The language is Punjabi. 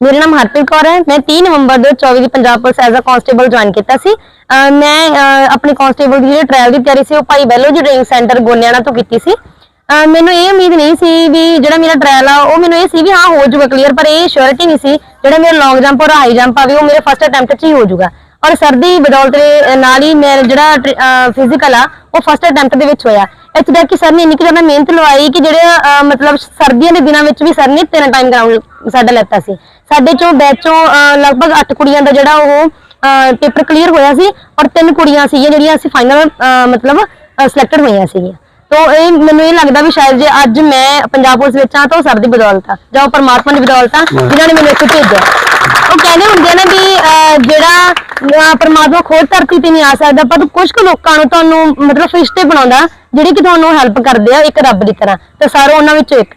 ਮੇਰਾ ਨਾਮ ਹਰਪ੍ਰੀਤ ਕੌਰ ਹੈ। ਮੈਂ 3 ਨਵੰਬਰ 2024 ਦੀ Punjab police as a constable join ਕੀਤਾ ਸੀ। ਮੈਂ ਆਪਣੇ ਆਪਣੀ ਕਾਂਸਟੇਬਲ ਦੀ ਜਿਹੜੀ ਟ੍ਰਾਇਲ ਦੀ ਤਿਆਰੀ ਸੀ, ਉਹ ਭਾਈ ਬੈਲੋ ਜੀ ਟ੍ਰੇਨਿੰਗ ਸੈਂਟਰ ਗੋਨਿਆਣਾ ਤੋਂ ਕੀਤੀ ਸੀ। ਮੈਨੂੰ ਇਹ ਉਮੀਦ ਨਹੀਂ ਸੀ ਵੀ ਜਿਹੜਾ ਮੇਰਾ ਟ੍ਰਾਇਲ ਆ, ਉਹ ਮੈਨੂੰ ਇਹ ਸੀ ਵੀ ਹਾਂ, ਹੋ ਜਾਊਗਾ ਕਲੀਅਰ ਪਰ ਇਹ ਸ਼ੋਰਿਟੀ ਨਹੀਂ ਸੀ ਜਿਹੜਾ ਮੇਰਾ ਲੌਂਗ ਜੰਪ ਔਰ ਹਾਈ ਜੰਪ ਆ ਵੀ ਉਹ ਮੇਰੇ ਫਸਟ ਅਟੈਂਪਟ 'ਚ ਹੀ ਹੋ ਜਾਊਗਾ। ਔਰ ਸਰ ਦੀ ਬਦੌਲਤ ਦੇ ਨਾਲ ਹੀ ਮੇਰਾ ਜਿਹੜਾ ਫਿਜ਼ੀਕਲ ਆ ਉਹ ਫਸਟ ਅਟੈਂਪਟ ਦੇ ਵਿੱਚ ਹੋਇਆ। ਇੱਥੇ ਤੱਕ ਕਿ ਸਰ ਨੇ ਇੰਨੀ ਕੁ ਜ਼ਿਆਦਾ ਮਿਹਨਤ ਲਵਾਈ ਕਿ ਜਿਹੜੇ ਮਤਲਬ ਸਰਦੀਆਂ ਦੇ ਦਿਨਾਂ ਵਿੱਚ ਵੀ ਸਰ ਨੇ ਤਿੰਨ ਟਾਈਮ ਗਰਾਊਂਡ ਸਾਡਾ ਲੈਤਾ ਸੀ। ਸਾਡੇ ਚੋਂ ਬੈਚ ਲਗਭਗ 8 ਕੁੜੀਆਂ ਦਾ ਜਿਹੜਾ ਉਹ ਪੇਪਰ ਕਲੀਅਰ ਹੋਇਆ ਸੀ ਔਰ ਤਿੰਨ ਕੁੜੀਆਂ ਸੀਗੀਆਂ ਜਿਹੜੀਆਂ ਅਸੀਂ ਫਾਈਨਲ ਮਤਲਬ ਸਿਲੈਕਟਡ ਹੋਈਆਂ ਸੀਗੀਆਂ। ਤੋ ਇਹ ਮੈਨੂੰ ਇਹ ਲੱਗਦਾ ਵੀ ਸ਼ਾਇਦ ਜੇ ਅੱਜ ਮੈਂ ਪੰਜਾਬ ਪੁਲਿਸ ਵਿੱਚ ਆ ਤਾਂ ਉਹ ਸਰ ਦੀ ਬਦੌਲਤ ਆ ਜਾਂ ਉਹ ਪਰਮਾਤਮਾ ਦੀ ਬਦੌਲਤ ਆ ਜਿਨ੍ਹਾਂ ਨੇ ਮੈਨੂੰ ਇੱਥੇ ਭੇਜਿਆ। ਉਹ ਕਹਿੰਦੇ ਹੁੰਦੇ ਨਾ ਵੀ ਜਿਹੜਾ ਅਹ, ਪਰਮਾਤਮਾ ਖੁਦ ਧਰਤੀ ਤੇ ਨਹੀਂ ਆ ਸਕਦਾ ਪਰ ਕੁਝ ਕੁ ਲੋਕਾਂ ਨੂੰ ਤੁਹਾਨੂੰ ਮਤਲਬ ਫਰਿਸ਼ਤੇ ਬਣਾਉਂਦਾ ਜਿਹੜੇ ਕਿ ਤੁਹਾਨੂੰ ਹੈਲਪ ਕਰਦੇ ਆ ਇੱਕ ਰੱਬ ਦੀ ਤਰ੍ਹਾਂ ਤੇ ਸਾਰੇ ਉਹਨਾਂ ਵਿੱਚੋਂ ਇੱਕ।